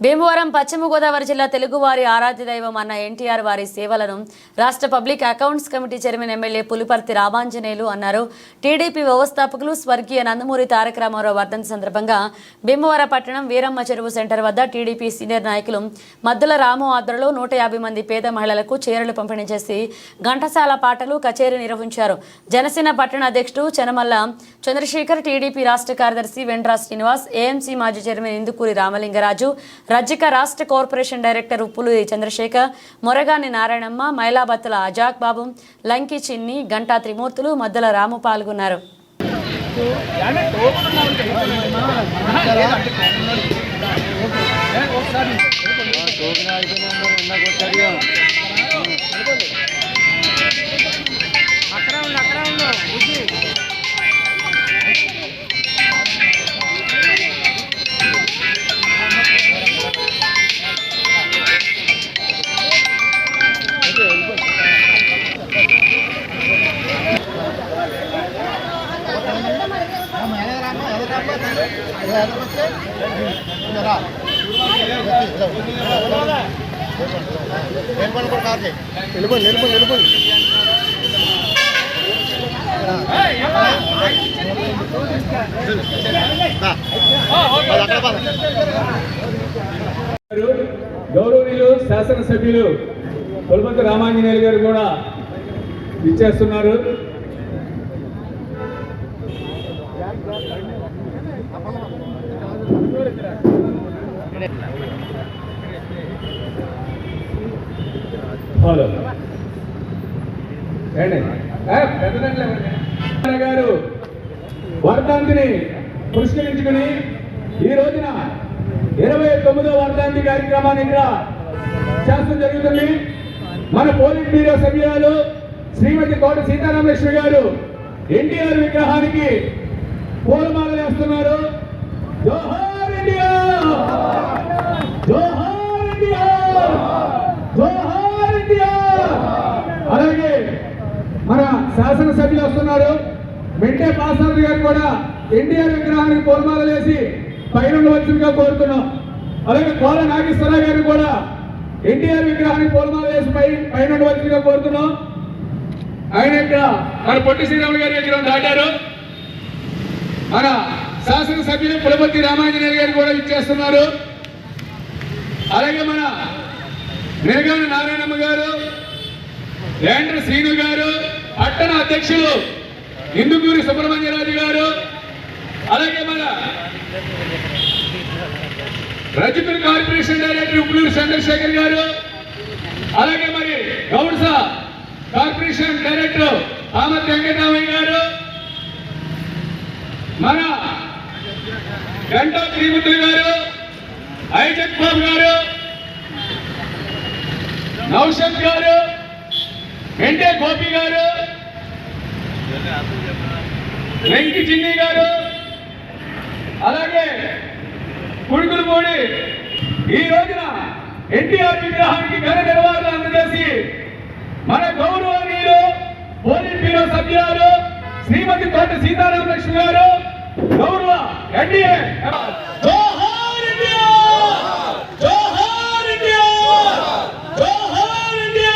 భీమవరం పశ్చిమ గోదావరి జిల్లా తెలుగువారి ఆరాధ్య దైవం అన్న ఎన్టీఆర్ వారి సేవలను రాష్ట్ర public accounts committee chairman MLA Puliparthi Ramanjaneyulu అన్నారు. టీడీపీ వ్యవస్థాపకులు స్వర్గీయ నందమూరి తారక రామారావు వర్ధంతి సందర్భంగా భీమవరం పట్టణం వీరమ్మ చెరువు సెంటర్ వద్ద టీడీపీ సీనియర్ నాయకులు మద్దుల రాము ఆధ్వర్యంలో నూట యాభై మంది పేద మహిళలకు చీరలు పంపిణీ చేసి ఘంటసాల పాటలు కచేరీ నిర్వహించారు. జనసేన పట్టణ అధ్యక్షుడు చెనమల్ల చంద్రశేఖర్ టీడీపీ రాష్ట్ర కార్యదర్శి వెండ్రా శ్రీనివాస్ ఏఎంసీ మాజీ చైర్మన్ ఇందుకూరి రామలింగరాజు రజ్జిక రాష్ట్ర కార్పొరేషన్ డైరెక్టర్ ఉప్పులూరి చంద్రశేఖర్ మొరగాని నారాయణమ్మ మైలాబత్తుల అజాక్ బాబు లంకి చిన్ని గంటా త్రిమూర్తులు మద్దల రాము పాల్గొన్నారు. నిలబడి నిలబడి నిలబడి గౌరవనీయులు శాసనసభ్యులు కొలబద్ద రామాంజనేయులు గారు కూడా ఇచ్చేస్తున్నారు హలో. ఏండి? గారు. వర్ధంతిని పురస్కరించుకుని ఈ రోజున ఇరవై తొమ్మిదో వర్ధాంతి కార్యక్రమాన్ని ఇక్కడ చేస్తూ జరుగుతుంది. మన పోలింగ్ బ్యూరో సభ్యురాలు శ్రీమతి కోట సీతారామలక్ష్మి గారు ఎన్టీఆర్ విగ్రహానికి పూలమాల వేస్తున్నారు. జోహార్! అలాగే మన శాసనసభ్యులు వస్తున్నారు. మెంటే పాసారథి గారు కూడా. ఎన్టీఆర్ విగ్రహానికి పూర్మాలు వేసి పైన వచ్చినగా కోరుతున్నాం. అలాగే కోల నాగేశ్వరరావు గారు కూడా ఎన్టీఆర్ విగ్రహానికి పూలమాల వేసి పై పైన వచ్చినగా కోరుతున్నాం. ఆయన ఇక్కడ మన పొట్టి శ్రీరాములు గారి విగ్రహం దాటారు. మన శాసనసభ్యులు పులపతి రామాంజనేయులు గారు కూడా ఇచ్చేస్తున్నారు అలాగే మన మేఘాని నారాయణమ్మ గారు రేంద్ర శ్రీను గారు పట్టణ అధ్యక్షులు ఇందుకూరి సుబ్రహ్మణ్యరాజు గారు అలాగే మన రజకుల కార్పొరేషన్ డైరెక్టర్ ఉప్పులూరు చంద్రశేఖర్ గారు అలాగే మరి గౌడ్స కార్పొరేషన్ డైరెక్టర్ ఆమె వెంకటరామయ్య గారు మన గంటా శ్రీమతులు గారు ఐజక్ బాబు గారు నౌషద్ గారు వెంటే గోపి గారు వెంకి చిన్ని గారు అలాగే కుడుకులపూడి ఈ రోజున ఎన్టీఆర్ విగ్రహానికి ఘన నిర్వహణ అందజేసి మన గౌరవనీయులు పోలీస్ బ్యూరో సభ్యురాలు శ్రీమతి తోట సీతారామలక్ష్మి గారు గౌరవ ఎన్డీఏ జోహార్ ఇండియా జోహార్ ఇండియా జోహార్ ఇండియా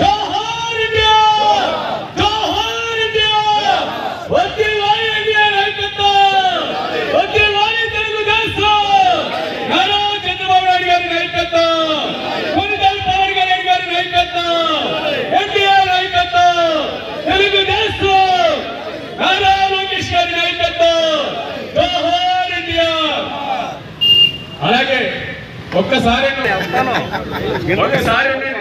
జోహార్ ఇండియా జోహార్ ఇండియా వచ్చే వారి ఇండియా నాయకత్వం వచ్చే వారి తెలుగుదేశం నారా చంద్రబాబు నాయుడు గారి నాయకత్వం కొనిదల్ పవన్ కళ్యాణ్ గారి నాయకత్వం ఎన్టీఆర్ నాయకత్వం తెలుగుదేశం నారా లోకేష్ గారి నాయకత్వం జోహార్ ఇండియా అలాగే ఒక్కసారి ఒక్కసారి మనదే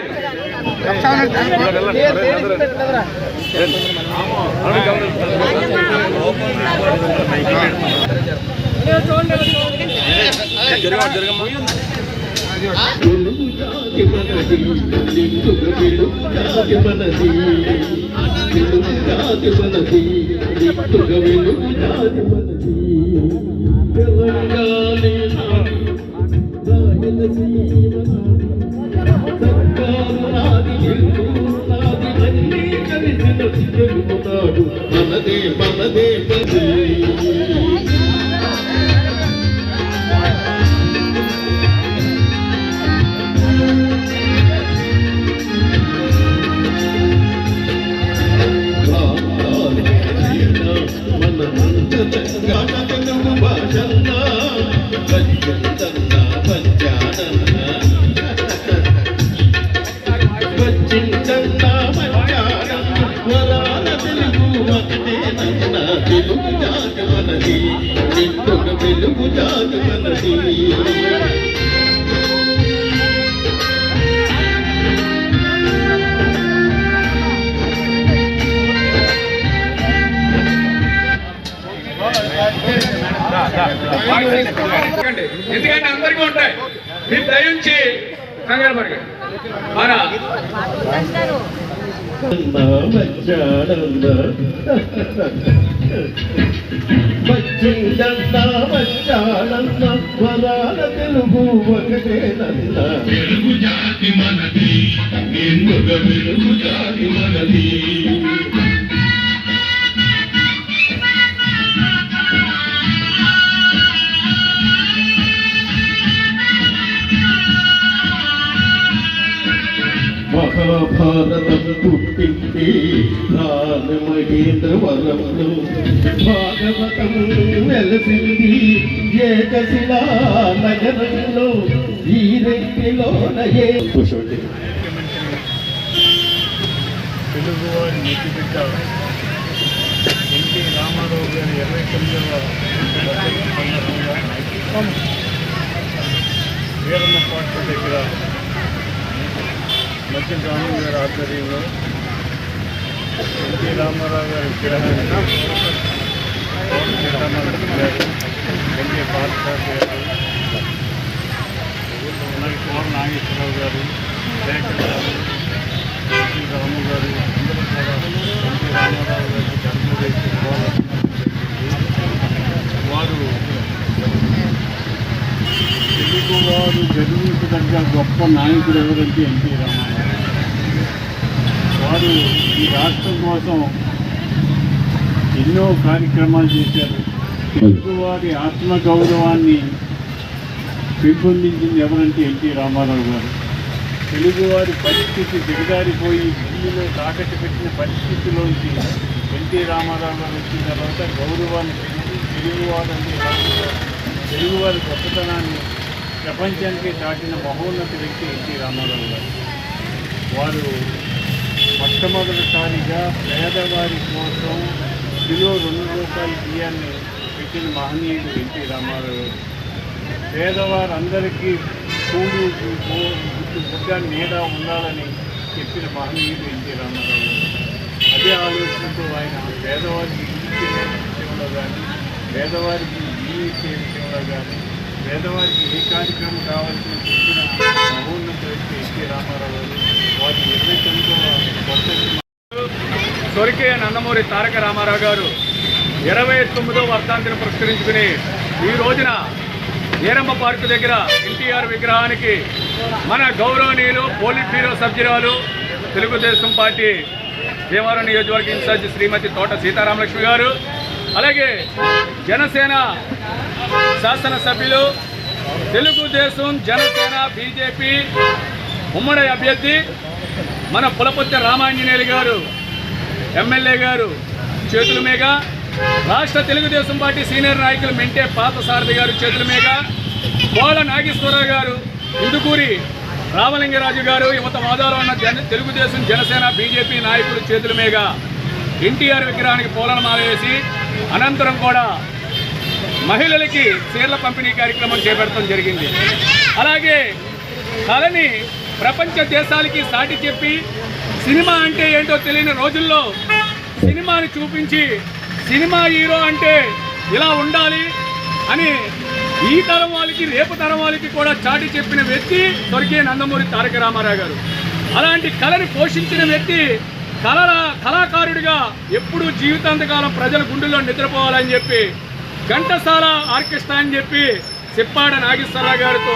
మనదే ఎందుకంటే అందరికీ ఉంటాయి. మీరు దయించి కంగారు పడకండి. మన వచ్చిందన్న వచ్చాడన్న వరాల తెలుగు ఒకటేనన్న జాతి మనది ఎందుక వెలుగు జాతి మనది? మహాభారతం పుట్టింది రాని మహేంద్రవరంలో భాగవతము వెలసింది. ఏకశిలా నగరంలో ఈ రెడ్డిలోన నయే కూర్చోండి. తెలుగువారి నీతిబిడ్డ ఎన్టీ రామారావు గారి ఇరవై తొమ్మిదవ వర్ధంతి సందర్భంగా వీరమ్మ పాట దగ్గర మధ్య రాము గారి ఆధ్వర్యంలో ఎన్టీ రామారావు గారి విగ్రహాన్ని పవన్ సీతారామన్ ఎన్టీ పార్థసారథి గారు అలాగే పవన్ నాగేశ్వరరావు గారు శేఖర్ గారు ఎన్టీ రాము గారు అందరూ కూడా ఎన్టీ రామారావు గారికి జన్మదేశం వారు తెలుగువారు తగ్గ గొప్ప నాయకుడు ఎవరంటే ఎన్టీ రామారావు. వారు ఈ రాష్ట్రం కోసం ఎన్నో కార్యక్రమాలు చేశారు. తెలుగువారి ఆత్మగౌరవాన్ని పెంపొందించింది ఎవరంటే ఎన్టీ రామారావు గారు. తెలుగువారి పరిస్థితి దిగజారిపోయి ఢిల్లీలో తాకట్టు పెట్టిన పరిస్థితిలోంచి ఎన్టీ రామారావు గారు వచ్చిన తర్వాత గౌరవాన్ని పెంచి తెలుగువారిని తెలుగువారి గొప్పతనాన్ని ప్రపంచానికి దాటిన మహోన్నత వ్యక్తి ఎన్టీ రామారావు గారు. వారు మొట్టమొదటిసారిగా పేదవారి కోసం కిలో రెండు రూపాయల బియ్యాన్ని పెట్టిన మహనీయుడు ఎన్టీ రామారావు గారు పేదవారందరికీ కూడు గుడ్డు నీడ ఉండాలని చెప్పిన మహనీయుడు ఎన్టీ రామారావు గారు. అదే ఆలోచనతో ఆయన పేదవారికి ఇల్లు చేయడం విషయంలో కానీ పేదవారికి ఇల్లు ఇచ్చే విషయంలో కానీ పేదవారికి ఏ కార్యక్రమం కావాల్సిన చెప్పిన మహోన్నత వ్యక్తి ఎన్టీ రామారావు వారి ఇరవై తొమ్మిదవ వర్ధంతి నందమూరి తారక రామారావు గారు ఇరవై తొమ్మిదో వర్ధాంతిని పురస్కరించుకుని ఈ రోజున ఏరమ్మ పార్కు దగ్గర ఎన్టీఆర్ విగ్రహానికి మన గౌరవనీయులు పోలీస్ బ్యూరో సభ్యురాలు తెలుగుదేశం పార్టీ భీమవరం నియోజకవర్గ ఇన్ఛార్జ్ శ్రీమతి తోట సీతారామలక్ష్మి గారు అలాగే జనసేన శాసనసభ్యులు తెలుగుదేశం జనసేన బీజేపీ ఉమ్మడి అభ్యర్థి మన పులపతి రామాంజనేయులు గారు ఎమ్మెల్యే గారు చేతుల మీద రాష్ట్ర తెలుగుదేశం పార్టీ సీనియర్ నాయకులు మెంటే పాతసారథి గారు చేతుల మీద కోల నాగేశ్వరరావు గారు ఇందుకూరి రామలింగరాజు గారు యువత వాదాలో ఉన్న జన తెలుగుదేశం జనసేన బీజేపీ నాయకులు చేతుల మీద. ఎన్టీఆర్ విగ్రహానికి పూలమాల వేసి అనంతరం కూడా మహిళలకి చీరల పంపిణీ కార్యక్రమం చేపట్టడం జరిగింది. అలాగే కళని ప్రపంచ దేశాలకి సాటి చెప్పి సినిమా అంటే ఏంటో తెలియని రోజుల్లో సినిమాని చూపించి సినిమా హీరో అంటే ఇలా ఉండాలి అని ఈ తరం వాళ్ళకి రేపు తరం వాళ్ళకి కూడా చాటి చెప్పిన వ్యక్తి స్వర్గీయ నందమూరి తారక రామారావు గారు. అలాంటి కళని పోషించిన వ్యక్తి కళ కళాకారుడిగా ఎప్పుడూ జీవితాంతకాలం ప్రజల గుండెల్లో నిద్రపోవాలని చెప్పి ఘంటసాల ఆర్కెస్ట్రా అని చెప్పి చెప్పాడ నాగేశ్వరరావు గారితో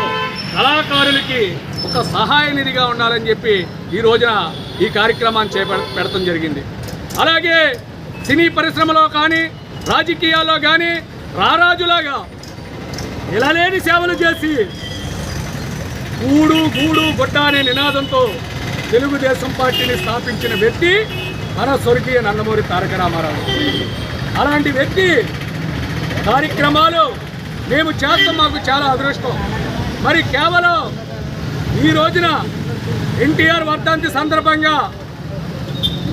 కళాకారులకి ఒక సహాయ నిధిగా ఉండాలని చెప్పి ఈ రోజున ఈ కార్యక్రమాన్ని చేప పెడతాం జరిగింది. అలాగే సినీ పరిశ్రమలో కానీ రాజకీయాల్లో కానీ రారాజులాగా ఇలా లేని సేవలు చేసి కూడు గూడు గొడ్డ అనే నినాదంతో తెలుగుదేశం పార్టీని స్థాపించిన వ్యక్తి మన స్వర్గీయ నందమూరి తారక రామారావు. అలాంటి వ్యక్తి కార్యక్రమాలు మేము చేస్తాం మాకు చాలా అదృష్టం. మరి కేవలం ఈ రోజున ఎన్టీఆర్ వర్ధంతి సందర్భంగా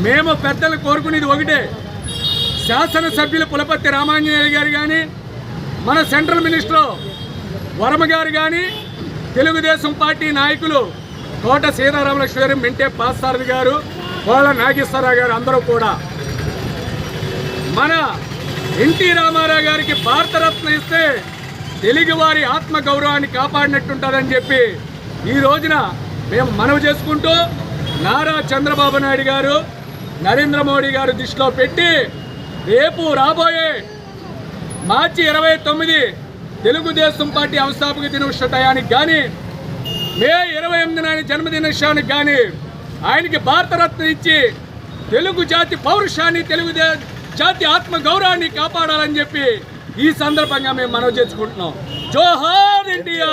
మేము పెద్దలు కోరుకునేది ఒకటే శాసనసభ్యులు పులపతి రామాంజనేయులు గారు కానీ మన సెంట్రల్ మినిస్టర్ వరమ గారు కానీ తెలుగుదేశం పార్టీ నాయకులు కోట సీతారామలక్ష్మి గారు పాస్ పాసారథి గారు కోళ్ళ నాగేశ్వరరావు గారు అందరూ కూడా. మన ఎన్టీ రామారావు గారికి భారతరత్న ఇస్తే తెలుగువారి ఆత్మగౌరవాన్ని కాపాడినట్టుంటుందని చెప్పి ఈ రోజున మేము మనవి చేసుకుంటూ నారా చంద్రబాబు నాయుడు గారు నరేంద్ర మోడీ గారు దృష్టిలో పెట్టి రేపు రాబోయే మార్చి ఇరవై తొమ్మిది తెలుగుదేశం పార్టీ అవస్థాపక దినోత్సవ టయానికి కానీ మే ఇరవై ఎనిమిది నాటి జన్మదినోత్సవానికి కానీ ఆయనకి భారతరత్న ఇచ్చి తెలుగు జాతి పౌరుషాన్ని తెలుగు దే- జాతి ఆత్మ గౌరవాన్ని కాపాడాలని చెప్పి ఈ సందర్భంగా మేము మనవి చేసుకుంటున్నాం. జోహార్ ఇండియా!